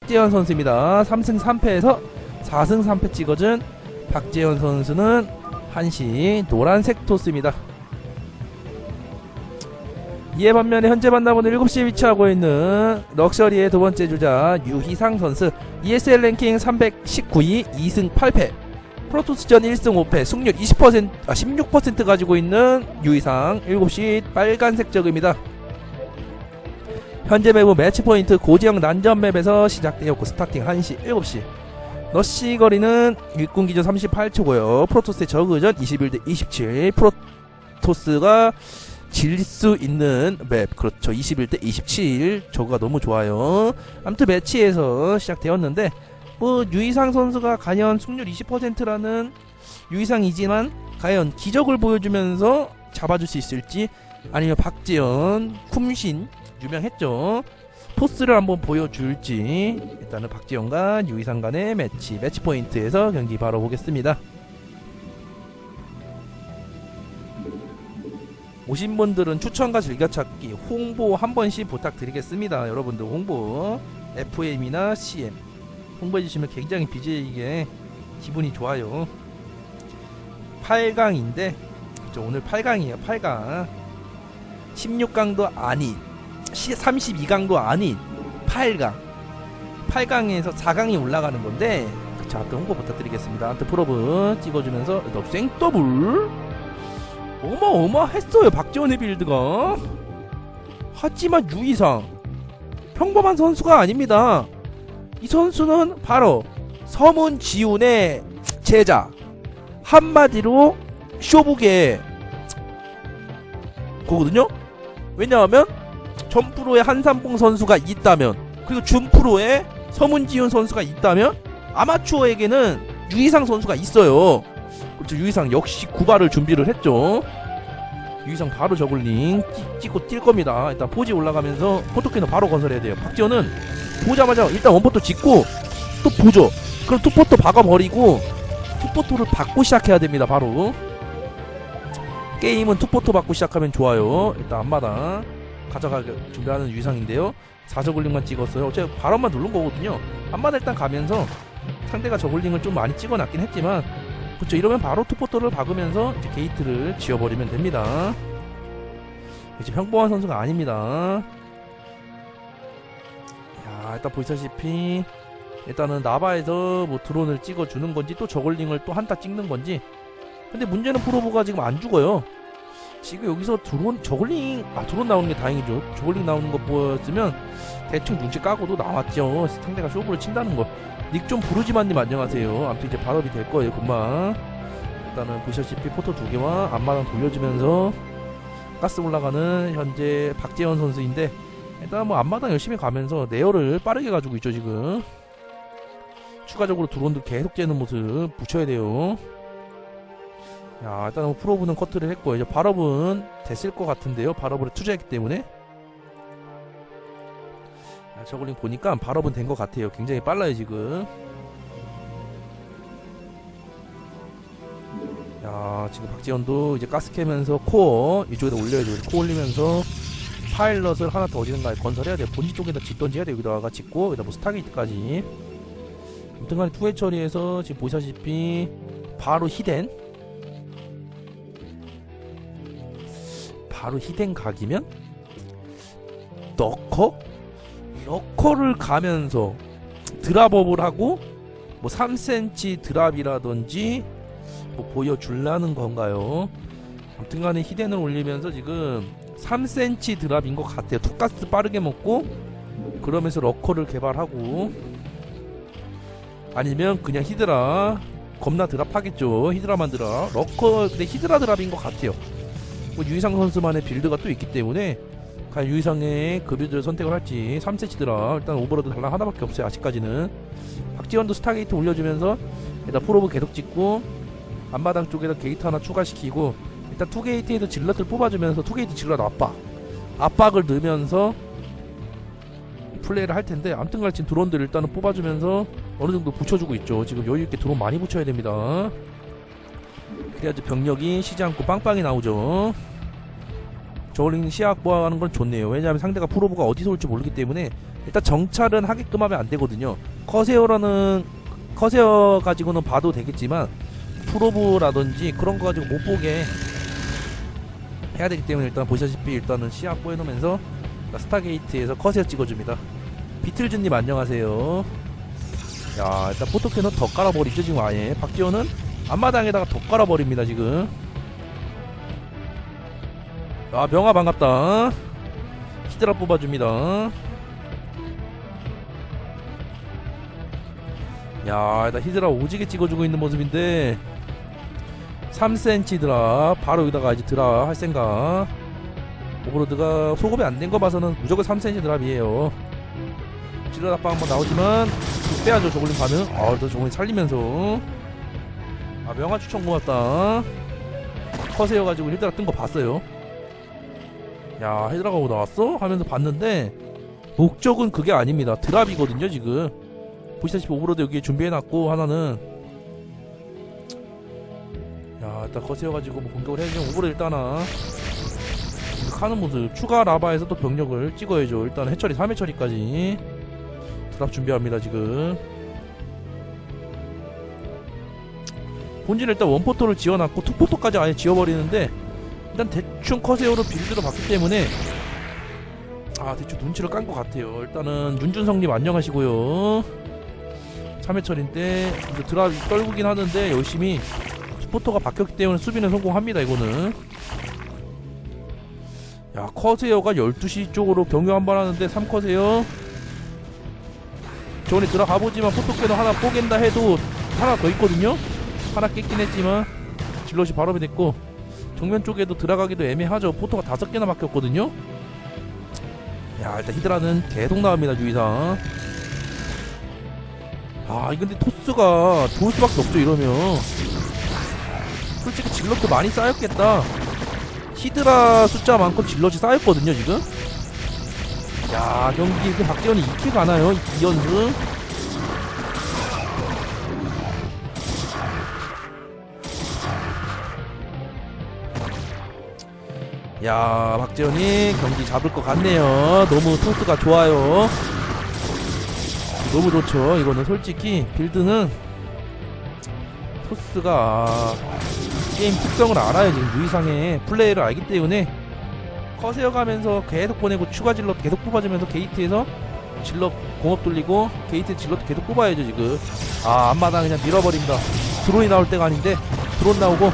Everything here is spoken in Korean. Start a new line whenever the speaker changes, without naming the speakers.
박재현 선수입니다. 3승 3패에서 4승 3패 찍어준 박재현 선수는 한시 노란색 토스입니다. 이에 반면에 현재 만나보는 7시에 위치하고 있는 럭셔리의 두 번째 주자 유희상 선수 ESL 랭킹 319위 2승 8패 프로토스전 1승 5패 승률 20% 아, 16% 가지고 있는 유희상 7시 빨간색 적입니다. 현재 맵은 매치 포인트 고지형 난전 맵에서 시작되었고 스타팅 1시 7시. 러시 거리는 일군 기준 38초고요. 프로토스의 저그전 21대 27 프로토스가 질 수 있는 맵. 그렇죠. 21대 27 저그가 너무 좋아요. 아무튼 매치에서 시작되었는데 뭐 유이상 선수가 과연 승률 20%라는 유이상이지만 과연 기적을 보여주면서 잡아줄 수 있을지 아니면 박지현 쿰신 유명했죠. 포스를 한번 보여줄지 일단은 박지영과 유이상 간의 매치 매치 포인트에서 경기 바로 보겠습니다. 오신 분들은 추천과 즐겨찾기 홍보 한 번씩 부탁드리겠습니다. 여러분들 홍보 FM이나 CM 홍보해 주시면 굉장히 BJ에게 기분이 좋아요. 8강인데 오늘 8강이에요. 8강 16강도 아닌 32강도 아닌 8강 8강에서 4강이 올라가는 건데 자, 또 홍보 부탁드리겠습니다. 또 프로브 찍어주면서 또 생더블 어마어마했어요 박지원의 빌드가 하지만 유이상 평범한 선수가 아닙니다. 이 선수는 바로 서문지훈의 제자 한마디로 쇼북의 거거든요. 왜냐하면 전프로에 한삼봉 선수가 있다면 그리고 준프로에 서문지훈 선수가 있다면 아마추어에게는 유이상 선수가 있어요. 그렇죠. 유이상 역시 구발을 준비를 했죠. 유이상 바로 저글링 찍- 찍고 뛸 겁니다. 일단 포지 올라가면서 포토캐는 바로 건설해야 돼요. 박지원은 보자마자 일단 원포토 짓고 또 보죠. 그럼 투포토 박아버리고 투포토를 받고 시작해야 됩니다. 바로 게임은 투포토 받고 시작하면 좋아요. 일단 앞마당 가져가게 준비하는 유상인데요. 4저글링만 찍었어요. 제가 바람만 누른 거거든요. 앞마당 일단 가면서 상대가 저글링을 좀 많이 찍어놨긴 했지만 그렇죠. 이러면 바로 투포토를 박으면서 이제 게이트를 지어버리면 됩니다. 이제 평범한 선수가 아닙니다. 야, 일단 보시다시피 일단은 나바에서 뭐 드론을 찍어주는 건지 또 저글링을 또 한타 찍는 건지 근데 문제는 프로보가 지금 안 죽어요. 지금 여기서 드론 저글링 아 드론 나오는 게 다행이죠. 저글링 나오는 거 보였으면 대충 눈치 까고도 나왔죠. 상대가 쇼부를 친다는 거. 닉 좀 부르지만님 안녕하세요. 아무튼 이제 발업이 될 거예요. 금방. 일단은 보시다시피 포토 두 개와 앞마당 돌려주면서 가스 올라가는 현재 박재현 선수인데 일단 뭐 앞마당 열심히 가면서 내열을 빠르게 가지고 있죠 지금. 추가적으로 드론도 계속 째는 모습 붙여야 돼요. 야, 일단은 프로브는 커트를 했고 이제 발업은 됐을 것 같은데요. 발업을 투자했기 때문에. 야, 저글링 보니까 발업은 된 것 같아요. 굉장히 빨라요 지금. 야, 지금 박지현도 이제 가스 캐면서 코어 이쪽에다 올려야죠. 코어 올리면서 파일럿을 하나 더 어디든가 건설해야 돼요. 본지 쪽에다 짓던지 해야 돼요. 여기다가 짓고 여기다 뭐 스타게이트까지. 아무튼간에 투회 처리해서 지금 보시다시피 바로 히덴 바로 히덴 각이면 너커 너커를 가면서 드랍업을 하고 뭐 3cm 드랍이라든지 뭐 보여줄라는 건가요? 아무튼간에 히덴을 올리면서 지금 3cm 드랍인 것 같아요. 투가스 빠르게 먹고 그러면서 러커를 개발하고 아니면 그냥 히드라 겁나 드랍하겠죠. 히드라만 드랍. 러커 근데 히드라 드랍인 것 같아요. 뭐 유이상 선수만의 빌드가 또 있기 때문에 과연 그 빌드를 선택을 할지 3세치 드랍 일단 오버로드 달랑 하나밖에 없어요 아직까지는. 박지원도 스타게이트 올려주면서 일단 프로브 계속 찍고 앞마당 쪽에다 게이트 하나 추가시키고 일단 투게이트에도 질럿을 뽑아주면서 투게이트 질럿 압박 압박을 넣으면서 플레이를 할 텐데 지금 드론들 일단은 뽑아주면서 어느 정도 붙여주고 있죠. 지금 여유있게 드론 많이 붙여야 됩니다. 그래야지 병력이 쉬지 않고 빵빵히 나오죠 저글링 시야 확보하는 건 좋네요. 왜냐하면 상대가 프로브가 어디서 올지 모르기 때문에 일단 정찰은 하게끔 하면 안 되거든요. 커세어라는 커세어 가지고는 봐도 되겠지만 프로브라든지 그런 거 가지고 못 보게 해야 되기 때문에 일단 보시다시피 일단은 시야 확보해 놓으면서 스타게이트에서 커세어 찍어줍니다. 비틀즈님 안녕하세요. 야 일단 포토캐논 더 깔아버리죠 지금 아예 박지원은 앞마당에다가 더 깔아버립니다 지금 아 명아 반갑다. 히드라 뽑아줍니다. 야 일단 히드라 오지게 찍어주고 있는 모습인데. 3cm 드라 바로 여기다가 이제 드라 할 생각. 오버로드가 소급이 안 된 거 봐서는 무조건 3cm 드랍이에요. 찔러 답방 한번 나오지만 빼야죠 저글링 반응. 아또 저글링 살리면서. 아 명화 추천 고맙다. 커세여가지고 히드라 뜬 거 봤어요 야 히드라가 뭐 나왔어? 하면서 봤는데 목적은 그게 아닙니다. 드랍이거든요 지금. 보시다시피 오버로드 여기 준비해놨고 하나는. 야 일단 커세여가지고 뭐 공격을 해야지. 오버로드 일단 하나. 하는 모습. 추가 라바에서 또 병력을 찍어야죠. 일단 해처리 3회 처리까지. 드랍 준비합니다 지금. 본진 일단 원포토를 지어놨고 투포토까지 아예 지어버리는데 일단 대충 커세어로 빌드를 봤기 때문에 아 대충 눈치를 깐 것 같아요. 일단은 윤준성님 안녕하시고요. 3회철인데 이제 드랍 떨구긴 하는데 열심히 투포토가 바뀌었기 때문에 수비는 성공합니다 이거는. 야 커세어가 12시 쪽으로 경유 한번 하는데 3커세어. 저번에 들어가보지만 포토캐도 하나 뽀갠다 해도 하나 더 있거든요? 하나 깼긴 했지만 질럿이 발업이 됐고 정면 쪽에도 들어가기도 애매하죠. 포토가 다섯 개나 막혔거든요. 야 일단 히드라는 계속 나옵니다 주의상 아 이거 근데 토스가 좋을 수밖에 없죠 이러면. 솔직히 질럿도 많이 쌓였겠다. 히드라 숫자만큼 질럿이 쌓였거든요 지금. 야 경기 그 박지원이 2킬 가나요? 2연승 야 박재현이 경기 잡을 것 같네요. 너무 토스가 좋아요. 너무 좋죠. 이거는 솔직히 빌드는 토스가 게임 특성을 알아요. 지금 유이상의 플레이를 알기 때문에 커세어 가면서 계속 보내고 추가 질럿 계속 뽑아주면서 게이트에서 질럿 공업 돌리고 게이트 질럿 계속 뽑아야죠 지금. 아 앞마당 그냥 밀어버립니다. 드론이 나올 때가 아닌데 드론 나오고